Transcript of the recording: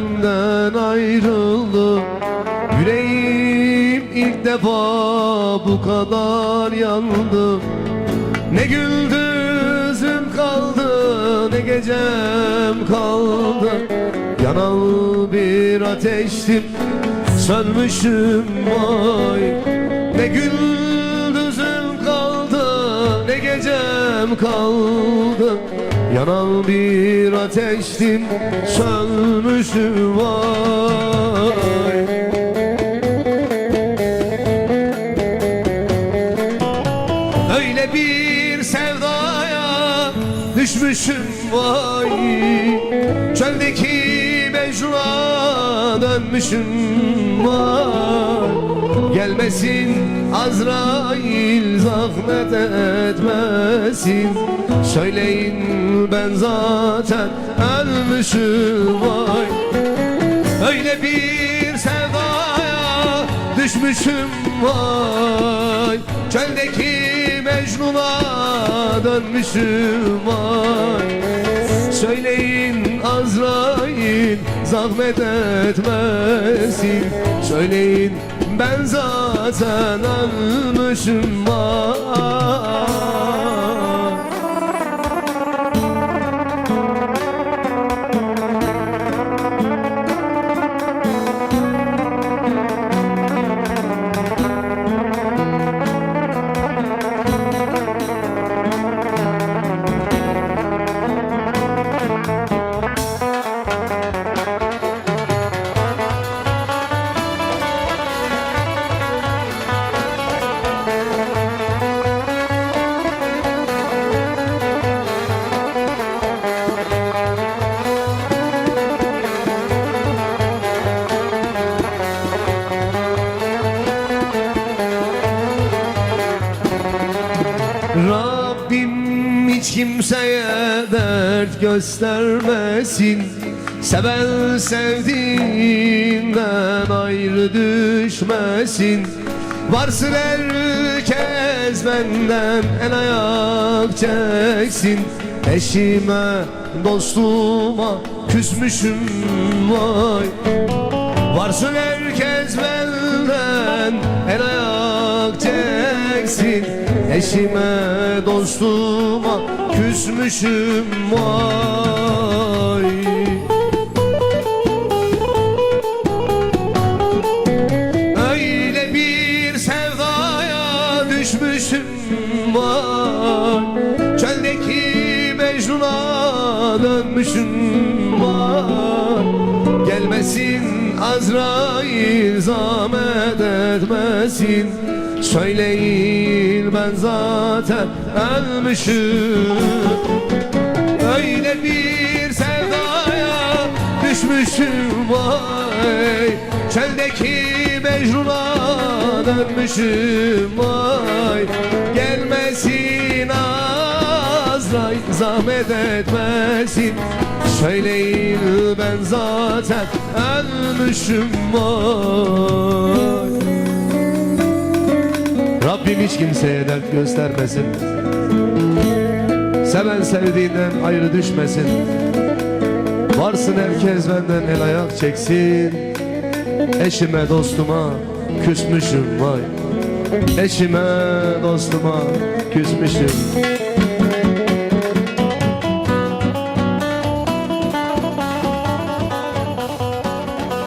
senden ayrıldım. Yüreğim ilk defa bu kadar yandı. Ne gündüzüm kaldı ne gecem kaldı. Yanan bir ateştim sönmüşüm vay. Ne gündüzüm kaldı ne gecem kaldı. Yanan bir ateştim sönmüşüm vay Öyle bir sevdaya düşmüşüm vay. Çöldeki Mecnun'a dönmüşüm vay Gelmesin Azrail zahmet etmesin. Söyleyin ben zaten ölmüşüm vay. Öyle bir sevdaya düşmüşüm vay. Çöldeki Mecnun'a dönmüşüm vay. Söyleyin Azrail zahmet etmesin. Söyleyin ben zaten ölmüşüm vay Rabbim hiç kimseye dert göstermesin. Seven sevdiğinden ayrı düşmesin. Varsın herkes benden el ayak çeksin. Eşime, dostuma küsmüşüm vay. Varsın herkes benden el ayak çeksin Eşime dostuma küsmüşüm vay. Öyle bir sevdaya düşmüşüm vay. Çöldeki Mecnun'a dönmüşüm vay. Gelmesin Azrail zahmet etmesin Söyleyin ben zaten ölmüşüm. Öyle bir sevdaya düşmüşüm vay. Çöldeki Mecnun'a dönmüşüm vay. Gelmesin Azrail zahmet etmesin. Söyleyin ben zaten ölmüşüm vay Rabbim hiç kimseye dert göstermesin. Seven sevdiğinden ayrı düşmesin. Varsın herkes benden el ayak çeksin. Eşime dostuma küsmüşüm vay. Eşime dostuma küsmüşüm